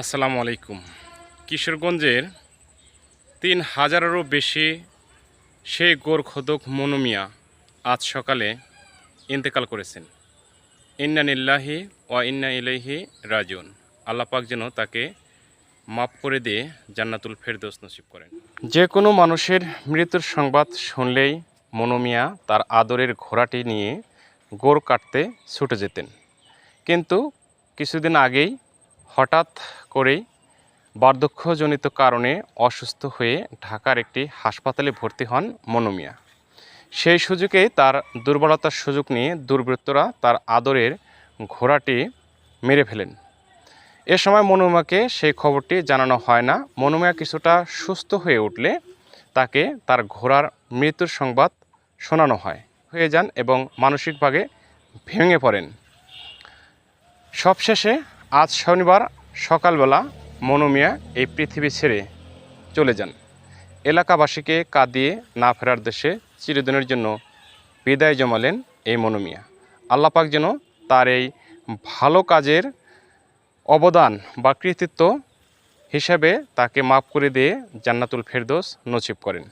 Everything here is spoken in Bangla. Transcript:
আসসালামু আলাইকুম। কিশোরগঞ্জের তিন হাজারেরও বেশি সেই গোরখদক মনুমিয়া আজ সকালে ইন্তেকাল করেছেন। ইন্না নিল্লাহি ওয়া ইন্না ইলাইহি রাজিউন। আল্লাপাক যেন তাকে মাফ করে দিয়ে জান্নাতুল ফেরদৌস নসিব করেন। যে কোনো মানুষের মৃত্যুর সংবাদ শুনলেই মনুমিয়া তার আদরের ঘোড়াটি নিয়ে গোর কাটতে ছুটে যেতেন। কিন্তু কিছুদিন আগেই হঠাৎ করেই বার্ধক্যজনিত কারণে অসুস্থ হয়ে ঢাকার একটি হাসপাতালে ভর্তি হন মনুমিয়া। সেই সুযোগে তার দুর্বলতার সুযোগ নিয়ে দুর্বৃত্তরা তার আদরের ঘোড়াটি মেরে ফেলেন। এ সময় মনুমিয়াকে সেই খবরটি জানানো হয় না। মনুমিয়া কিছুটা সুস্থ হয়ে উঠলে তাকে তার ঘোড়ার মৃত্যুর সংবাদ শোনানো হয়। হয়ে যান এবং মানসিকভাবে ভেঙে পড়েন। সবশেষে আজ শনিবার সকালবেলা মনুমিয়া এই পৃথিবী ছেড়ে চলে যান। এলাকাবাসীকে কাঁদিয়ে না ফেরার দেশে চিরদিনের জন্য বিদায় জমালেন এই মনুমিয়া আল্লাপাক যেন তার এই ভালো কাজের অবদান বা কৃতিত্ব হিসাবে তাকে মাফ করে দিয়ে জান্নাতুল ফেরদৌস নসিব করেন।